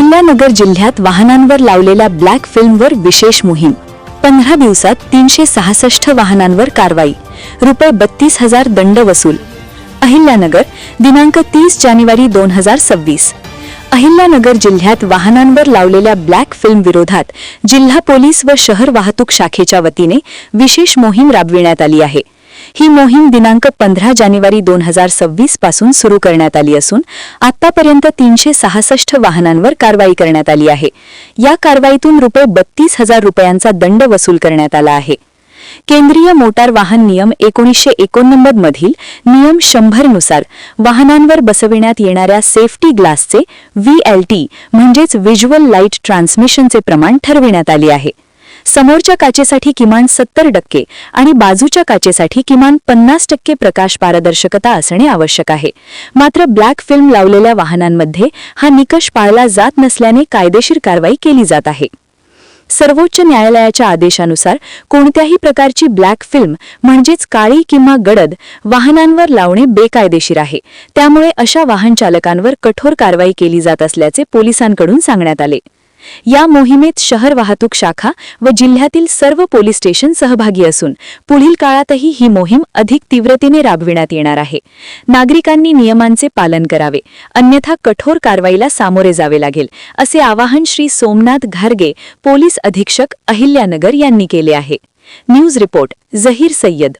अहिल्यानगर जिल्ह्यात वाहनांवर लावलेल्या ब्लॅक फिल्मवर विशेष मोहीम. पंधरा दिवसात तीनशे सहासष्ट वाहनांवर कारवाई. रुपये बत्तीस हजार दंड वसूल. अहिल्यानगर दिनांक तीस जानेवारी दोन हजार सव्वीस. अहिल्यानगर जिल्ह्यात वाहनांवर लावलेल्या ब्लॅक फिल्म विरोधात जिल्हा पोलीस व शहर वाहतूक शाखेच्या वतीने विशेष मोहीम राबविण्यात आली आहे. ही मोहीम दिनांक पंधरा जानेवारी दोन हजार सव्वीसपासून सुरू करण्यात आली असून आतापर्यंत तीनशे सहासष्ट वाहनांवर कारवाई करण्यात आली आहे. या कारवाईतून रुपये बत्तीस हजार रुपयांचा दंड वसूल करण्यात आला आहे. केंद्रीय मोटार वाहन नियम एकोणीसशे एकोणनव्वद मधील नियम शंभरनुसार वाहनांवर बसविण्यात येणाऱ्या सेफ्टी ग्लासचे व्हीएलटी म्हणजेच व्हिज्युअल लाइट ट्रान्समिशनचे प्रमाण ठरविण्यात आले आहे. समोरच्या काचेसाठी किमान सत्तर टक्के आणि बाजूच्या काचेसाठी किमान पन्नास टक्के प्रकाश पारदर्शकता असणे आवश्यक आहे. मात्र ब्लॅक फिल्म लावलेल्या वाहनांमध्ये हा निकष पाळला जात नसल्याने कायदेशीर कारवाई केली जात आहे. सर्वोच्च न्यायालयाच्या आदेशानुसार कोणत्याही प्रकारची ब्लॅक फिल्म म्हणजेच काळी किंवा गडद वाहनांवर लावणे बेकायदेशीर आहे. त्यामुळे अशा वाहन चालकांवर कठोर कारवाई केली जात असल्याचे पोलिसांकडून सांगण्यात आले. या मोहिमेत शहर वाहतूक शाखा व जिल्ह्यातील सर्व पोलीस स्टेशन सहभागी असून पुढील काळातही ही मोहीम अधिक तीव्रतेने राबविण्यात येणार आहे. नागरिकांनी नियमांचे पालन करावे. अन्यथा कठोर कारवाईला सामोरे जावे लागेल असे आवाहन श्री सोमनाथ घारगे पोलीस अधीक्षक अहिल्यानगर यांनी केले आहे. News report Zaheer Sayyed.